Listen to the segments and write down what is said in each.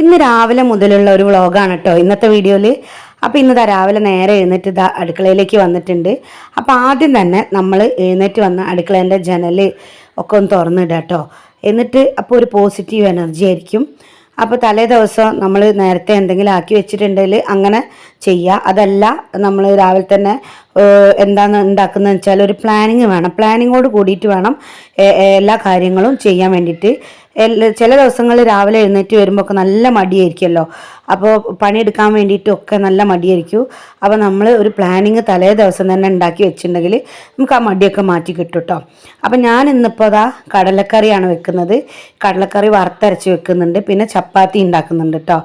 ഇന്ന് രാവിലെ മുതലുള്ള ഒരു വ്ളോഗാണ് കേട്ടോ ഇന്നത്തെ വീഡിയോയിൽ അപ്പോൾ ഇന്ന് രാവിലെ നേരെ എഴുന്നേറ്റ് ഇതാ അടുക്കളയിലേക്ക് വന്നിട്ടുണ്ട്. അപ്പോൾ ആദ്യം തന്നെ നമ്മൾ എഴുന്നേറ്റ് വന്ന അടുക്കളേന്റെ ജനൽ ഒക്കെ ഒന്ന് തുറന്നിടുക കേട്ടോ. എന്നിട്ട് അപ്പോൾ ഒരു പോസിറ്റീവ് എനർജി ആയിരിക്കും. അപ്പോൾ തലേ ദിവസം നമ്മൾ നേരത്തെ എന്തെങ്കിലും ആക്കി വെച്ചിട്ടുണ്ടെങ്കിൽ അങ്ങനെ ചെയ്യുക അതല്ല നമ്മൾ രാവിലെ തന്നെ എന്താണ് ഉണ്ടാക്കുന്നത് വെച്ചാൽ ഒരു പ്ലാനിങ് വേണം. പ്ലാനിങ്ങോട് കൂടിയിട്ട് വേണം എല്ലാ കാര്യങ്ങളും ചെയ്യാൻ വേണ്ടിയിട്ട്. ചില ദിവസങ്ങളിൽ രാവിലെ എഴുന്നേറ്റ് വരുമ്പോൾ ഒക്കെ നല്ല മടിയായിരിക്കുമല്ലോ. അപ്പോൾ പണിയെടുക്കാൻ വേണ്ടിയിട്ടൊക്കെ നല്ല മടിയായിരിക്കും. അപ്പോൾ നമ്മൾ ഒരു പ്ലാനിങ് തലേ ദിവസം തന്നെ ഉണ്ടാക്കി വെച്ചിട്ടുണ്ടെങ്കിൽ നമുക്ക് ആ മടിയൊക്കെ മാറ്റി കിട്ടും കേട്ടോ. അപ്പോൾ ഞാൻ ഇന്നിപ്പോൾ അതാ കടലക്കറിയാണ് വെക്കുന്നത്. കടലക്കറി വറുത്തരച്ച് വെക്കുന്നുണ്ട്. പിന്നെ ചപ്പാത്തി ഉണ്ടാക്കുന്നുണ്ട് കേട്ടോ.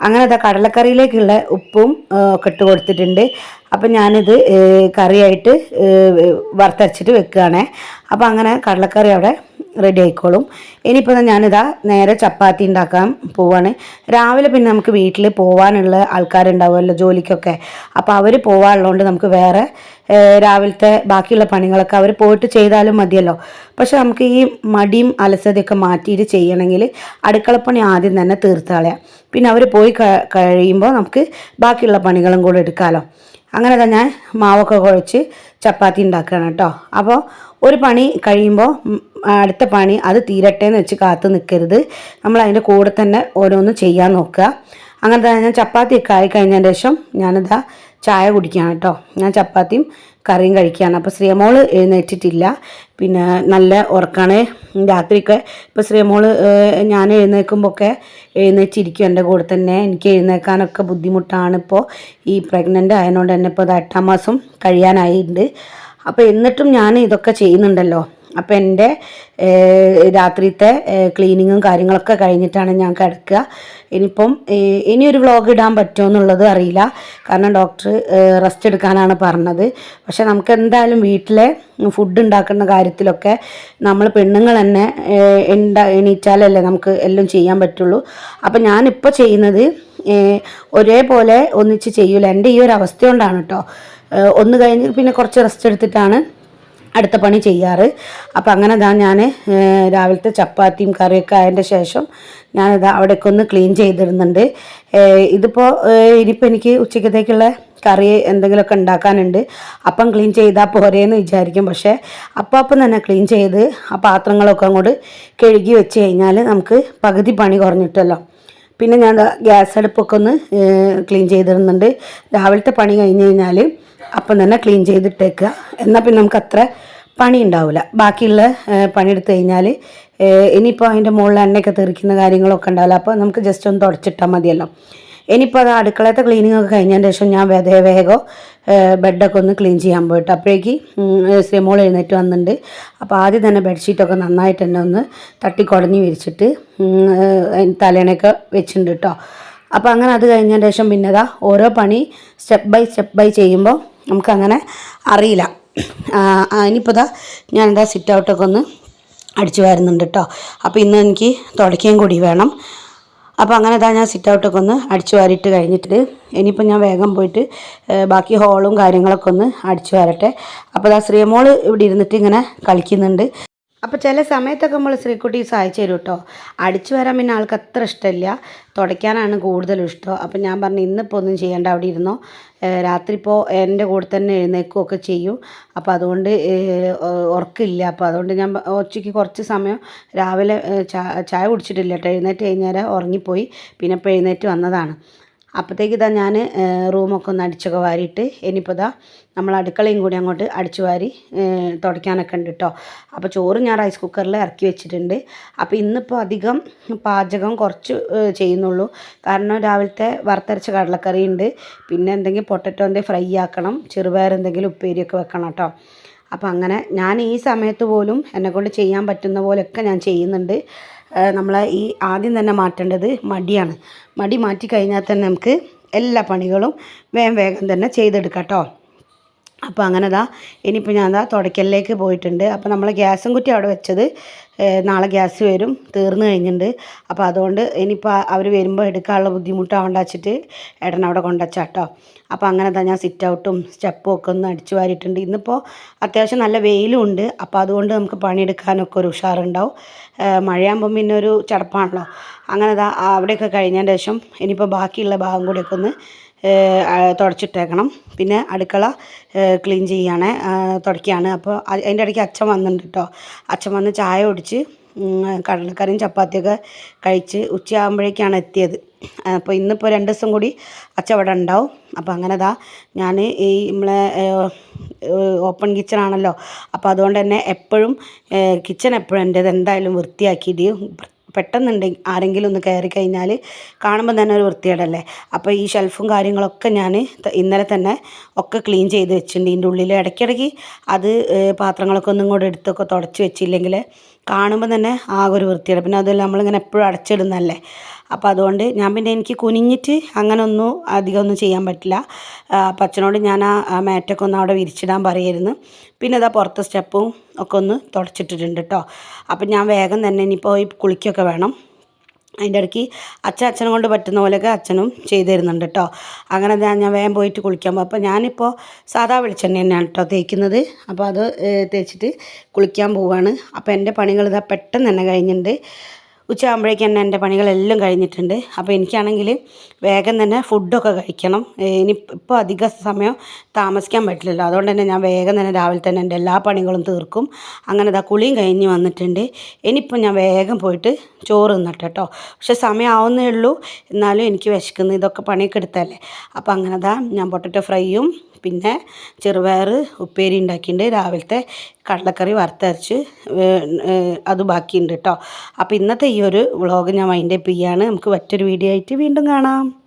അങ്ങനെ അതാ കടലക്കറിയിലേക്കുള്ള ഉപ്പും ഒക്കെ ഇട്ട് കൊടുത്തിട്ടുണ്ട്. അപ്പം ഞാനിത് കറിയായിട്ട് വറുത്തരച്ചിട്ട് വെക്കുകയാണേ. അപ്പോൾ അങ്ങനെ കടലക്കറി അവിടെ റെഡി ആയിക്കോളും. ഇനിയിപ്പോൾ ഞാനിതാ നേരെ ചപ്പാത്തി ഉണ്ടാക്കാൻ പോവാണ്. രാവിലെ പിന്നെ നമുക്ക് വീട്ടിൽ പോകാനുള്ള ആൾക്കാരുണ്ടാവുമല്ലോ ജോലിക്കൊക്കെ. അപ്പോൾ അവർ പോകാനുള്ളതുകൊണ്ട് നമുക്ക് വേറെ രാവിലത്തെ ബാക്കിയുള്ള പണികളൊക്കെ അവർ പോയിട്ട് ചെയ്താലും മതിയല്ലോ. പക്ഷെ നമുക്ക് ഈ മടിയും അലസതയൊക്കെ മാറ്റിയിട്ട് ചെയ്യണമെങ്കിൽ അടുക്കളപ്പണി ആദ്യം തന്നെ തീർത്ത് കളയാം പിന്നെ അവർ പോയി കഴിയുമ്പോൾ നമുക്ക് ബാക്കിയുള്ള പണികളും കൂടെ എടുക്കാമല്ലോ അങ്ങനെ തന്നെ ഞാൻ മാവൊക്കെ കുഴച്ച് ചപ്പാത്തി ഉണ്ടാക്കുകയാണ് കേട്ടോ അപ്പോൾ ഒരു പണി കഴിയുമ്പോൾ അടുത്ത പണി അത് തീരട്ടെ എന്ന് വെച്ച് കാത്തു നിൽക്കരുത് നമ്മൾ അതിന്റെ കൂടെ തന്നെ ഓരോന്ന് ചെയ്യാൻ നോക്കുക. അങ്ങനെ തന്നെ ഞാൻ ചപ്പാത്തിയൊക്കെ ആയി കഴിഞ്ഞതിന് ശേഷം ഞാനിതാ ചായ കുടിക്കുകയാണ് കേട്ടോ ഞാൻ ചപ്പാത്തിയും കറിയും കഴിക്കുകയാണ്. അപ്പോൾ ശ്രീമോൾ എഴുന്നേറ്റിട്ടില്ല. പിന്നെ നല്ല ഉറക്കാണ്. രാത്രിയൊക്കെ ഇപ്പോൾ ശ്രീമോൾ ഞാൻ എഴുന്നേൽക്കുമ്പോൾ ഒക്കെ എഴുന്നേറ്റിരിക്കും എന്റെ കൂടെ തന്നെ. എനിക്ക് എഴുന്നേൽക്കാനൊക്കെ ബുദ്ധിമുട്ടാണ് ഇപ്പോൾ ഈ പ്രഗ്നന്റ് ആയതുകൊണ്ട് തന്നെ ഇപ്പോൾ അത് എട്ടാം മാസം കഴിയാനായിട്ടുണ്ട്. അപ്പോൾ എന്നിട്ടും ഞാൻ ഇതൊക്കെ ചെയ്യുന്നുണ്ടല്ലോ. അപ്പോൾ എന്റെ രാത്രിത്തെ ക്ലീനിങ്ങും കാര്യങ്ങളൊക്കെ കഴിഞ്ഞിട്ടാണ് ഞാൻ കിടക്കുക. ഇനിയിപ്പം ഇനി ഇനിയൊരു വ്ളോഗ് ഇടാൻ പറ്റുമോ എന്നുള്ളത് അറിയില്ല. കാരണം ഡോക്ടർ റെസ്റ്റ് എടുക്കാനാണ് പറഞ്ഞത്. പക്ഷെ നമുക്ക് എന്തായാലും വീട്ടിലെ ഫുഡ് ഉണ്ടാക്കുന്ന കാര്യത്തിലൊക്കെ നമ്മൾ പെണ്ണുങ്ങൾ തന്നെ ഉണ്ടാ എണീറ്റാലല്ലേ നമുക്ക് എല്ലാം ചെയ്യാൻ പറ്റുള്ളൂ. അപ്പം ഞാനിപ്പോൾ ചെയ്യുന്നത് ഒരേപോലെ ഒന്നിച്ച് ചെയ്യൂല. എന്റെ ഈ ഒരു അവസ്ഥ കൊണ്ടാണ് കേട്ടോ ഒന്ന് കഴിഞ്ഞ് പിന്നെ കുറച്ച് റെസ്റ്റ് എടുത്തിട്ടാണ് അടുത്ത പണി ചെയ്യാറ്. അപ്പം അങ്ങനെ ഇതാ ഞാൻ രാവിലത്തെ ചപ്പാത്തിയും കറിയൊക്കെ ആയതിന്റെ ശേഷം ഞാനിതാ അവിടേക്ക് ഒന്ന് ക്ലീൻ ചെയ്തിരുന്നുണ്ട് ഇതിപ്പോൾ ഇനിയിപ്പോൾ എനിക്ക് ഉച്ചക്കത്തേക്കുള്ള കറി എന്തെങ്കിലുമൊക്കെ ഉണ്ടാക്കാനുണ്ട്. അപ്പം ക്ലീൻ ചെയ്താൽ പോരേന്ന് വിചാരിക്കും. പക്ഷേ അപ്പം അപ്പം തന്നെ ക്ലീൻ ചെയ്ത് ആ പാത്രങ്ങളൊക്കെ അങ്ങോട്ട് കഴുകി വെച്ച് കഴിഞ്ഞാൽ നമുക്ക് പകുതി പണി കുറഞ്ഞിട്ടല്ലോ. പിന്നെ ഞാൻ ഗ്യാസ് അടുപ്പൊക്കെ ഒന്ന് ക്ലീൻ ചെയ്തിരുന്നുണ്ട് രാവിലത്തെ പണി കഴിഞ്ഞ് കഴിഞ്ഞാൽ അപ്പം തന്നെ ക്ലീൻ ചെയ്തിട്ടേക്കുക. എന്നാൽ പിന്നെ നമുക്ക് അത്ര പണി ഉണ്ടാവില്ല ബാക്കിയുള്ള പണിയെടുത്ത് കഴിഞ്ഞാൽ ഇനിയിപ്പോൾ അതിന്റെ മുകളിൽ എണ്ണയൊക്കെ തെറിക്കുന്ന കാര്യങ്ങളൊക്കെ ഉണ്ടാവില്ല. അപ്പോൾ നമുക്ക് ജസ്റ്റ് ഒന്ന് തുടച്ചിട്ടാൽ മതിയല്ലോ. ഇനിയിപ്പോൾ അത് അടുക്കളത്തെ ക്ലീനിങ് ഒക്കെ കഴിഞ്ഞതിന് ശേഷം ഞാൻ വേഗം വേഗം ബെഡൊക്കെ ഒന്ന് ക്ലീൻ ചെയ്യാൻ പോയിട്ട് അപ്പോഴേക്ക് ശ്രീമോൾ എഴുന്നേറ്റ് വന്നിട്ടുണ്ട്. അപ്പോൾ ആദ്യം തന്നെ ബെഡ്ഷീറ്റൊക്കെ നന്നായിട്ട് തന്നെ ഒന്ന് തട്ടിക്കുടഞ്ഞ് വിരിച്ചിട്ട് തലേണയൊക്കെ വെച്ചിട്ടുണ്ട് കേട്ടോ അപ്പോൾ അങ്ങനെ അത് കഴിഞ്ഞതിന് ശേഷം പിന്നെ ഇതാ ഓരോ പണി സ്റ്റെപ്പ് ബൈ സ്റ്റെപ്പ് ബൈ ചെയ്യുമ്പോൾ നമുക്കങ്ങനെ അറിയില്ല. ഇനിയിപ്പോൾ ഇതാ ഞാനിതാ സിറ്റ് ഔട്ടൊക്കെ ഒന്ന് അടിച്ചു വരുന്നുണ്ട് കേട്ടോ അപ്പോൾ ഇന്ന് എനിക്ക് തുടക്കുകയും കൂടി വേണം. അപ്പോൾ അങ്ങനെ ഇതാ ഞാൻ സിറ്റ് ഔട്ടൊക്കെ ഒന്ന് അടിച്ചു വാരിയിട്ട് കഴിഞ്ഞിട്ട് ഇനിയിപ്പോൾ ഞാൻ വേഗം പോയിട്ട് ബാക്കി ഹോളും കാര്യങ്ങളൊക്കെ ഒന്ന് അടിച്ചു വരട്ടെ. അപ്പോൾ ഇതാ ശ്രീമോൾ ഇവിടെ ഇരുന്നിട്ട് ഇങ്ങനെ കളിക്കുന്നുണ്ട്. അപ്പോൾ ചില സമയത്തൊക്കെ നമ്മൾ ശ്രീക്കുട്ടി സഹായിച്ചു തരും കേട്ടോ അടിച്ചു വരാൻ പിന്നെ ആൾക്ക് അത്ര ഇഷ്ടമില്ല. തുടയ്ക്കാനാണ് കൂടുതലും ഇഷ്ടം. അപ്പോൾ ഞാൻ പറഞ്ഞു ഇന്നിപ്പോൾ ഒന്നും ചെയ്യേണ്ട അവിടെ ഇരുന്നോ. രാത്രി ഇപ്പോൾ എന്റെ കൂടെ തന്നെ എഴുന്നേൽക്കുകയൊക്കെ ചെയ്യും. അപ്പോൾ അതുകൊണ്ട് ഉറക്കില്ല. അപ്പോൾ അതുകൊണ്ട് ഞാൻ ഉച്ചയ്ക്ക് കുറച്ച് സമയം രാവിലെ ചായ കുടിച്ചിട്ടില്ല കേട്ടോ എഴുന്നേറ്റ് കഴിഞ്ഞാൽ ഉറങ്ങിപ്പോയി. പിന്നെ ഇപ്പോൾ എഴുന്നേറ്റ് വന്നതാണ്. അപ്പോഴത്തേക്ക് ഇതാ ഞാൻ റൂമൊക്കെ ഒന്ന് അടിച്ചൊക്കെ വാരിയിട്ട് ഇനിയിപ്പോൾ ഇതാ നമ്മൾ അടുക്കളയും കൂടി അങ്ങോട്ട് അടിച്ചു വാരി തുടയ്ക്കാനൊക്കെ ഉണ്ട് കേട്ടോ അപ്പോൾ ചോറ് ഞാൻ റൈസ് കുക്കറിൽ ഇറക്കി വെച്ചിട്ടുണ്ട്. അപ്പോൾ ഇന്നിപ്പോൾ അധികം പാചകം കുറച്ച് ചെയ്യുന്നുള്ളൂ. കാരണം രാവിലത്തെ വറുത്തരച്ച കടലക്കറി ഉണ്ട്. പിന്നെ എന്തെങ്കിലും പൊട്ടറ്റോ എന്തെങ്കിലും ഫ്രൈ ആക്കണം ചെറുപയർ എന്തെങ്കിലും ഉപ്പേരിയൊക്കെ വെക്കണം കേട്ടോ അപ്പോൾ അങ്ങനെ ഞാൻ ഈ സമയത്ത് പോലും എന്നെക്കൊണ്ട് ചെയ്യാൻ പറ്റുന്ന പോലെയൊക്കെ ഞാൻ ചെയ്യുന്നുണ്ട്. നമ്മൾ ഈ ആദ്യം തന്നെ മാറ്റേണ്ടത് മടിയാണ്. മടി മാറ്റി കഴിഞ്ഞാൽ തന്നെ നമുക്ക് എല്ലാ പണികളും വേഗം വേഗം തന്നെ ചെയ്തെടുക്കാം കേട്ടോ. അപ്പോൾ അങ്ങനെ ദാ ഇനിയിപ്പോൾ ഞാൻ ദാ തുടയ്ക്കലിലേക്ക് പോയിട്ടുണ്ട്. അപ്പോൾ നമ്മൾ ഗ്യാസും കുറ്റി അവിടെ വെച്ചത് നാളെ ഗ്യാസ് വരും തീർന്നു കഴിഞ്ഞിട്ടുണ്ട്. അപ്പോൾ അതുകൊണ്ട് ഇനിയിപ്പോൾ അവർ വരുമ്പോൾ എടുക്കാനുള്ള ബുദ്ധിമുട്ടാവേണ്ട വെച്ചിട്ട് ഏട്ടൻ അവിടെ കൊണ്ടുവച്ചാട്ടോ അപ്പോൾ അങ്ങനെ തന്നെ ഞാൻ സിറ്റ് ഔട്ടും സ്റ്റെപ്പും ഒക്കെ ഒന്ന് അടിച്ചു വാരിയിട്ടുണ്ട്. ഇന്നിപ്പോൾ അത്യാവശ്യം നല്ല വെയിലും ഉണ്ട്. അപ്പോൾ അതുകൊണ്ട് നമുക്ക് പണിയെടുക്കാനൊക്കെ ഒരു ഉഷാറുണ്ടാവും. മഴയാകുമ്പം പിന്നെ ഒരു ചടപ്പാണല്ലോ. അങ്ങനെ അവിടെയൊക്കെ കഴിഞ്ഞതിന് ശേഷം ഇനിയിപ്പോൾ ബാക്കിയുള്ള ഭാഗം കൂടിയൊക്കെ ഒന്ന് തുടച്ചിട്ടേക്കണം. പിന്നെ അടുക്കള ക്ലീൻ ചെയ്യാണ് തുടയ്ക്കുകയാണ് അപ്പോൾ അതിന്റെ ഇടയ്ക്ക് അച്ഛൻ വന്നിട്ടുണ്ട് കേട്ടോ അച്ഛൻ വന്ന് ചായ കുടിച്ച് കടലക്കറിയും ചപ്പാത്തിയൊക്കെ കഴിച്ച് ഉച്ചയാകുമ്പോഴേക്കാണ് എത്തിയത്. അപ്പോൾ ഇന്നിപ്പോൾ രണ്ട് ദിവസം കൂടി അച്ഛൻ അവിടെ ഉണ്ടാവും. അപ്പോൾ അങ്ങനെ ദാ ഞാൻ ഈ നമ്മളെ ഓപ്പൺ കിച്ചൺ ആണല്ലോ. അപ്പോൾ അതുകൊണ്ട് തന്നെ എപ്പോഴും കിച്ചൺ എപ്പോഴും എന്റേത് എന്തായാലും വൃത്തിയാക്കിയിട്ട് പെട്ടെന്നുണ്ടെങ്കിൽ ആരെങ്കിലും ഒന്ന് കയറി കഴിഞ്ഞാൽ കാണുമ്പോൾ തന്നെ ഒരു വൃത്തികേടല്ലേ? അപ്പോൾ ഈ ഷെൽഫും കാര്യങ്ങളൊക്കെ ഞാൻ ഇന്നലെ തന്നെ ഒക്കെ ക്ലീൻ ചെയ്ത് വെച്ചിട്ടുണ്ട്. ഇതിന്റെ ഉള്ളിൽ ഇടയ്ക്കിടയ്ക്ക് അത് പാത്രങ്ങളൊക്കെ ഒന്നും കൂടെ എടുത്തൊക്കെ തുടച്ച് വെച്ചില്ലെങ്കിൽ കാണുമ്പോൾ തന്നെ ആകെ ഒരു വൃത്തിയാണ് പിന്നെ അതല്ല നമ്മളിങ്ങനെ എപ്പോഴും അടച്ചിടുന്നതല്ലേ? അപ്പോൾ അതുകൊണ്ട് ഞാൻ പിന്നെ എനിക്ക് കുനിഞ്ഞിട്ട് അങ്ങനെ ഒന്നും അധികം ഒന്നും ചെയ്യാൻ പറ്റില്ല. അപ്പം അച്ഛനോട് ഞാൻ ആ മാറ്റൊക്കെ ഒന്ന് അവിടെ വിരിച്ചിടാൻ പറയായിരുന്നു. പിന്നെ ഇതാ പുറത്തെ സ്റ്റെപ്പും ഒക്കെ ഒന്ന് തുടച്ചിട്ടിട്ടുണ്ട് കേട്ടോ. അപ്പം ഞാൻ വേഗം തന്നെ ഇനിയിപ്പോൾ ഈ കുളിക്കൊക്കെ വേണം. അതിന്റെ ഇടയ്ക്ക് അച്ഛൻ അച്ഛനെ കൊണ്ട് പറ്റുന്ന പോലെയൊക്കെ അച്ഛനും ചെയ്തു തരുന്നുണ്ട് കേട്ടോ. അങ്ങനെ ഞാൻ ഞാൻ വേഗം പോയിട്ട് കുളിക്കാൻ പോകും അപ്പോൾ ഞാനിപ്പോൾ സാധാ വെളിച്ചെണ്ണ തന്നെയാണ് കേട്ടോ തേക്കുന്നത്. അപ്പോൾ അത് തേച്ചിട്ട് കുളിക്കാൻ പോവുകയാണ് അപ്പോൾ എന്റെ പണികൾ ഇതാ പെട്ടെന്ന് തന്നെ കഴിഞ്ഞിട്ടുണ്ട്. ഉച്ചയാകുമ്പോഴേക്കും തന്നെ എന്റെ പണികളെല്ലാം കഴിഞ്ഞിട്ടുണ്ട്. അപ്പോൾ എനിക്കാണെങ്കിൽ വേഗം തന്നെ ഫുഡൊക്കെ കഴിക്കണം. ഇനി ഇപ്പോൾ അധിക സമയം താമസിക്കാൻ പറ്റില്ലല്ലോ. അതുകൊണ്ട് തന്നെ ഞാൻ വേഗം തന്നെ രാവിലെ തന്നെ എന്റെ എല്ലാ പണികളും തീർക്കും. അങ്ങനെ ഇതാ കുളിയും കഴിഞ്ഞ് വന്നിട്ടുണ്ട്. ഇനിയിപ്പോൾ ഞാൻ വേഗം പോയിട്ട് ചോറ് തിന്നട്ടെ കേട്ടോ. പക്ഷെ സമയമാവുന്നേ ഉള്ളൂ. എന്നാലും എനിക്ക് വിശക്കുന്നു. ഇതൊക്കെ പണിയൊക്കെ എടുത്തല്ലേ. അപ്പോൾ അങ്ങനെ ദാ ഞാൻ പൊട്ടറ്റോ ഫ്രൈയും പിന്നെ ചെറുപയർ ഉപ്പേരി ഉണ്ടാക്കിയിട്ടുണ്ട്. രാവിലത്തെ കടലക്കറി വറുത്തരച്ച് അത് ബാക്കിയുണ്ട് കേട്ടോ. അപ്പോൾ ഇന്നത്തെ ഈ ഒരു വ്ളോഗ് ഞാൻ വൈൻഡപ്പ് ചെയ്യാണ്. നമുക്ക് മറ്റൊരു വീഡിയോ ആയിട്ട് വീണ്ടും കാണാം.